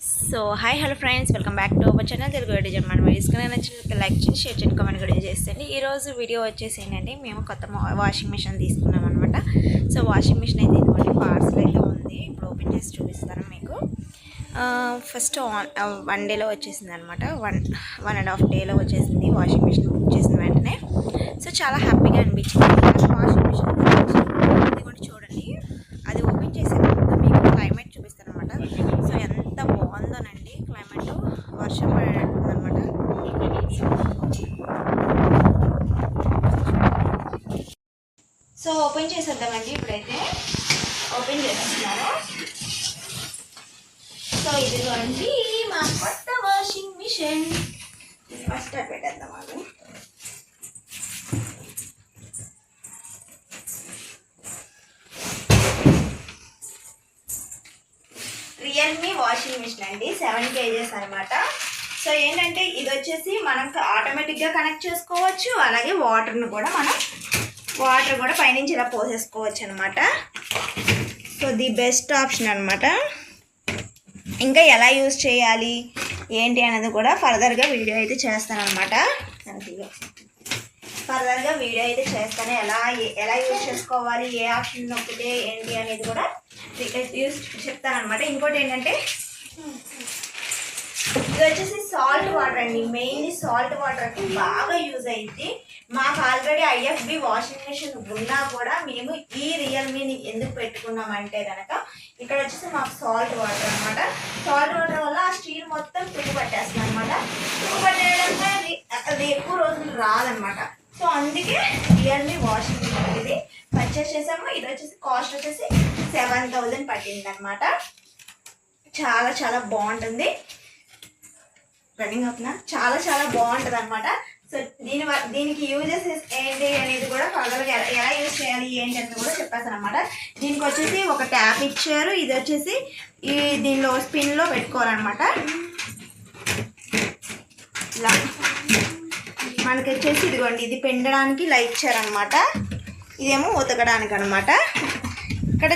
So hi hello friends welcome back to our channel Telugu edition మన videos నచ్చినట్లయితే like చేసి share చేయండి comment కూడా చేసేయండి. ఈరోజు వీడియో వచ్చేసి ఏంటంటే మేము కొత్త మా- వాషింగ్ మిషన్ తీసుకున్నాం అనమాట సో వాషింగ్ మిషన్ అయితే ఇదిగోండి పార్సల్ అయితే ఉంది. ఇప్పుడు ఓపెన్ చేసి చూపిస్తాను మీకు. ఫస్ట్ ఆన్- వన్ డేలో వచ్చేసింది అనమాట వన్ వన్ అండ్ హాఫ్ డేలో వచ్చేసింది వాషింగ్ మిషన్ బుక్ చేసిన వెంటనే. సో చాలా హ్యాపీగా అనిపించింది వాషింగ్ మిషన్ ఇదిగోండి చూడండి అది ఓపెన్ చేసాక మీకు క్లైమేట్ చూపిస్తాను అనమాట సో ఎంత బాగుందోనండి క్లైమేట్ వర్షం పడేటట్టుంది అనమాట సో ఓపెన్ చేసేద్దామండి ఇప్పుడైతే. ఓపెన్ చేస్తున్నాను. సో ఇదిగోండి మా కొత్త వాషింగ్ మిషన్. ఫస్ట్ పెట్టేద్దాం అది రియల్మీ వాషింగ్ మిషన్ అండి సెవెన్ కేజెస్ అనమాట సో ఏంటంటే ఇది వచ్చేసి మనం ఆటోమేటిక్గా కనెక్ట్ చేసుకోవచ్చు. అలాగే వాటర్ను కూడా మనం వాటర్ కూడా పైనుంచి ఇలా పోసేసుకోవచ్చు అనమాట సో ది బెస్ట్ ఆప్షన్ అనమాట ఇంకా ఎలా యూజ్ చేయాలి ఏంటి అనేది కూడా ఫర్దర్గా వీడియో అయితే చేస్తాను అనమాట ఫర్దర్గా వీడియో అయితే చేస్తాను. ఎలా ఎలా యూజ్ చేసుకోవాలి ఏ ఆప్షన్ నొక్కితే ఏంటి అనేది కూడా యూజ్ చెప్తాను అనమాట ఇంకోటి ఏంటంటే ఇది వచ్చేసి సాల్ట్ వాటర్ అండి. మెయిన్లీ సాల్ట్ వాటర్కి బాగా యూజ్ అయింది మాకు ఆల్రెడీ ఐఎఫ్బి వాషింగ్ మిషన్ ఉన్నా కూడా మేము ఈ రియల్మీని ఎందుకు పెట్టుకున్నామంటే కనుక ఇక్కడ వచ్చేసి మాకు సాల్ట్ వాటర్ అనమాట సాల్ట్ వాటర్ వల్ల ఆ స్టీల్ మొత్తం తుప్పు పట్టేస్తుంది అనమాట తుప్పు పట్టేయడం వల్ల అది ఎక్కువ రోజులు రాదనమాట అందుకే రియల్మీ వాషింగ్ మెషిన్ ఇది పర్చేస్ చేసాము ఇది వచ్చేసి కాస్ట్ వచ్చేసి సెవెన్ థౌజండ్ పట్టింది అనమాట చాలా చాలా బాగుంటుంది. రన్నింగ్ అవుతున్నా చాలా చాలా బాగుంటుంది అనమాట సో దీని వ- దీనికి యూజెస్ ఏంటి అనేది కూడా ఫర్దర్గా ఎలా ఎలా యూజ్ చేయాలి ఏంటి అనేది కూడా చెప్పేస్తాను అనమాట దీనికి వచ్చేసి ఒక ట్యాప్ ఇచ్చారు. ఇది వచ్చేసి ఈ దీనిలో స్పిన్లో పెట్టుకోవాలన్నమాట. ఇలా మనకి వచ్చేసి ఇదిగోండి ఇది పెండడానికి లైట్ ఇచ్చారనమాట ఇదేమో ఉతకడానికి అనమాట ఇక్కడ